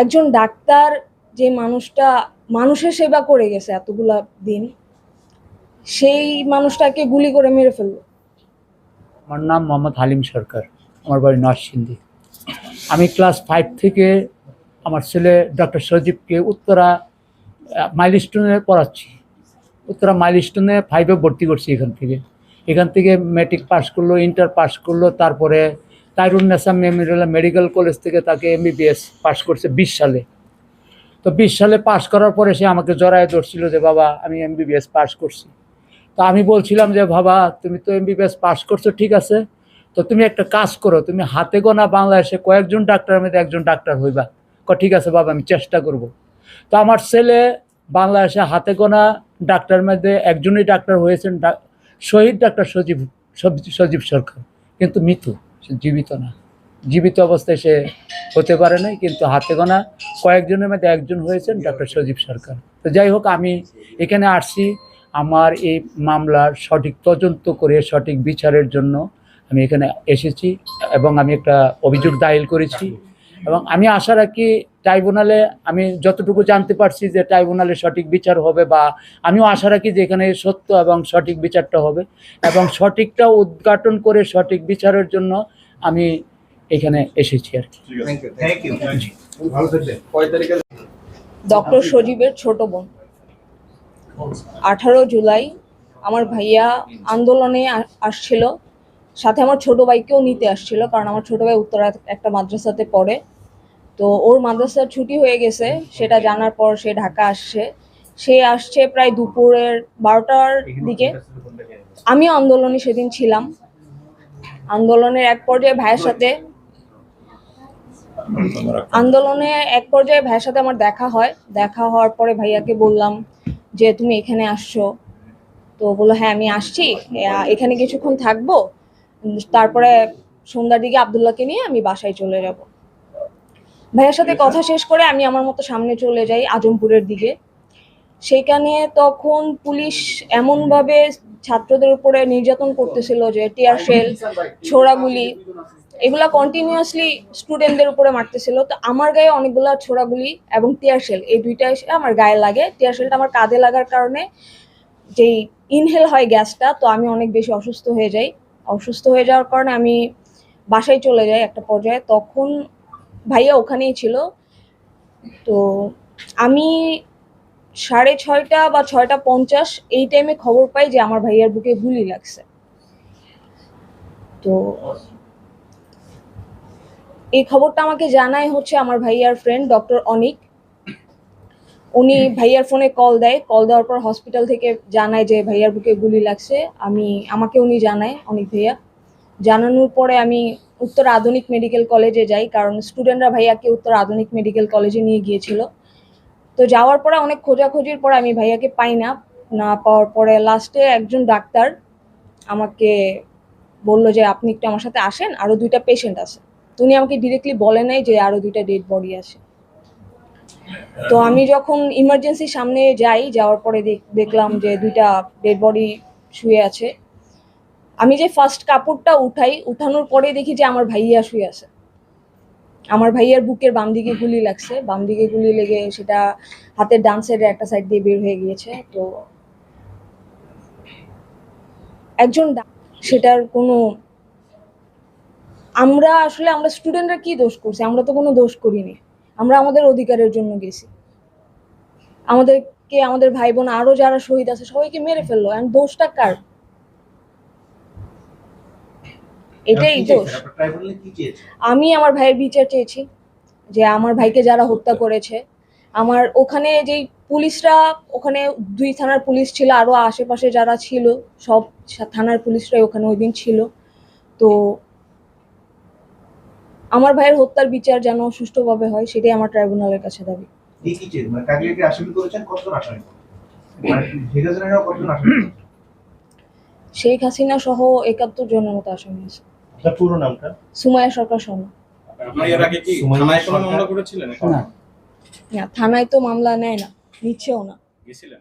একজন ডাক্তার যে মানুষটা, মানুষের সেবা করে গেছে এতগুলা দিন, সেই মানুষটাকে গুলি করে মেরে ফেলল। আমার নাম মোহাম্মদ হালিম সরকার, আমার বাড়ি নরসিংদী। আমি ক্লাস ফাইভ থেকে আমার ছেলে ডক্টর সজীবকে উত্তরা মাইলস্টোনে পড়াচ্ছি। উত্তরা মাইলস্টোনে ফাইভে ভর্তি করছি এখান থেকে। এখান থেকে ম্যাট্রিক পাস করল ইন্টার পাস করল, তারপরে Tairun Nesa memorial medical college থেকে তাকে এমবিবিএস পাস করছে বিশ সালে। তো বিশ সালে পাস করার পরে সে আমাকে জড়ায় ধরছিল যে, বাবা, আমি এমবিবিএস পাস করছি। তো আমি বলছিলাম যে, বাবা, তুমি তো এমবিবিএস পাস করছ, ঠিক আছে? তো তুমি একটা কাজ করো, তুমি হাতে গোনা বাংলাদেশে কয়েকজন ডাক্তারের মধ্যে একজন ডাক্তার হইবা। ক ঠিক আছে বাবা, আমি চেষ্টা করব। তো আমার ছেলে বাংলাদেশে হাতে গোনা ডাক্তারের মধ্যে একজনই ডাক্তার হয়েছেন শহীদ ডাক্তার সজীব সজীব সরকার, কিন্তু মৃত্যু। সে জীবিত না। জীবিত অবস্থায় সে হতে পারে নাই, কিন্তু হাতে গোনা কয়েকজনের মধ্যে একজন হয়েছেন ডক্টর সজীব সরকার। তো যাই হোক, আমি এখানে আসছি। আমার এই মামলার সঠিক তদন্ত করে, সঠিক বিচারের জন্য আমি এখানে এসেছি এবং আমি একটা অভিযোগ দায়ের করেছি। এবং আমি আশা রাখি ট্রাইব্যুনালে আমি যতটুকু জানতে পারছি যে ট্রাইব্যুনালে সঠিক বিচার হবে বা আমিও আশা রাখি যে এখানে সত্য এবং সঠিক বিচারটা হবে এবং সঠিকটা উদ্ঘাটন করে সঠিক বিচারের জন্য আমি এখানে এসেছি আর কি। থ্যাংক ইউ থ্যাংক ইউ ভালো থাকবেন। কয় তারিখে? ডক্টর সজীবের ছোট বোন। আঠারো জুলাই আমার ভাইয়া আন্দোলনে আসছিল সাথে আমার ছোট ভাইকেও নিতে আসছিল কারণ আমার ছোট ভাই উত্তরা একটা মাদ্রাসাতে পড়ে। তো ওর মাদ্রাসার ছুটি হয়ে গেছে সেটা জানার পর সে ঢাকা আসছে। সে আসছে প্রায় দুপুরের বারোটার দিকে। আমি আন্দোলনে সেদিন ছিলাম। আন্দোলনের এক পর্যায়ে ভাইয়ের সাথে আন্দোলনে এক পর্যায়ে ভাইয়ের সাথে আমার দেখা হয়। দেখা হওয়ার পরে ভাইয়াকে বললাম যে তুমি এখানে আসছো? তো বলল হ্যাঁ আমি আসছি। এখানে কিছুক্ষণ থাকব। তারপরে সন্ধ্যার দিকে আবদুল্লাহকে নিয়ে আমি বাসায় চলে যাব। ভাইয়ের সাথে কথা শেষ করে আমি আমার মতো সামনে চলে যাই আজমপুরের দিকে। সেখানে তখন পুলিশ এমনভাবে ছাত্রদের উপরে নির্যাতন করতেছিল যে টিয়ার শেল ছোড়াগুলি এগুলা কন্টিনিউয়াসলি স্টুডেন্টদের উপরে মারতেছিল। তো আমার গায়ে অনেকগুলা ছোড়াগুলি এবং টিয়ার শেল এই দুইটা এসে আমার গায়ে লাগে। টিয়ার শেলটা আমার কাঁধে লাগার কারণে যেই ইনহেল হয় গ্যাসটা তো আমি অনেক বেশি অসুস্থ হয়ে যাই। অসুস্থ হয়ে যাওয়ার কারণে আমি বাসায় চলে যাই একটা পর্যায়ে। তখন ভাইয়া ওখানেই ছিল। তো আমি সাড়ে ছয়টা বা ছয়টা পঞ্চাশ এই টাইমে খবর পাই যে আমার ভাইয়ার বুকে গুলি লাগছে। তো এই খবরটা আমাকে জানায় হচ্ছে আমার ভাইয়ার ফ্রেন্ড ডক্টর অনিক। উনি ভাইয়ার ফোনে কল দেয়। কল দেওয়ার পর হসপিটাল থেকে জানায় যে ভাইয়ার বুকে গুলি লাগছে। আমি, আমাকে উনি জানায় অনিক ভাইয়া। জানানোর পরে আমি উত্তর আধুনিক মেডিকেল কলেজে যাই, কারণ স্টুডেন্টরা ভাইয়াকে উত্তর আধুনিক মেডিকেল কলেজে নিয়ে গিয়েছিল। তো যাওয়ার পরে অনেক খোঁজাখুঁজির পর আমি ভাইয়াকে পাই না। না পাওয়ার পরে লাস্টে একজন ডাক্তার আমাকে বলল যে, আপনি একটু আমার সাথে আসেন আরও দুইটা পেশেন্ট আছে। উনি আমাকে ডিরেক্টলি বলে নাই যে আরও দুইটা ডেড বডি আছে। তো আমি যখন ইমার্জেন্সির সামনে যাই, যাওয়ার পরে দেখ- দেখলাম যে, দুইটা ডেড বডি শুয়ে আছে। আমি যে ফার্স্ট কাপড়টা উঠাই, উঠানোর পরে দেখি যে আমার ভাইয়া শুয়ে আছে। আমার ভাইয়ার বুকের বাম দিকে গুলি লাগছে। বাম দিকে গুলি লেগে সেটা হাতের ডান সাইডে একটা সাইড দিয়ে বের হয়ে গিয়েছে। তো একজন সেটার কোনো আমরা আসলে, আমরা স্টুডেন্টরা কি দোষ করছি? আমরা তো কোনো দোষ করিনি। আমরা আমাদের অধিকারের জন্য গেছি। আমাদেরকে, আমাদের ভাই বোন আরও যারা শহীদ আছে, সবাইকে মেরে ফেলল। এখন দোষটা কার? এটাই দোষ। আমি আমার ভাইয়ের বিচার চেয়েছি যে আমার ভাইকে যারা হত্যা করেছে আমার ওখানে যেই পুলিশরা ওখানে দুই থানার পুলিশ ছিল আরও আশেপাশে যারা ছিল সব থানার পুলিশরাই ওখানে ওই দিন ছিল। তো আমার ভাইয়ের হত্যার বিচার যেন সুষ্ঠুভাবে হয় সেটাই আমার ট্রাইব্যুনালের কাছে দাবি। মানে মানে? শেখ হাসিনা সহ একাত্তর জনের মতো আসামি আছে। আপনার পুরো নামটা? সুমাইয়া সরকার শর্মা। আপনি এর আগে কি থানায় কোনো মামলা করেছিলেন? না। না থানায় তো মামলা নেয় না নিচ্ছেও না। গেছিলেন?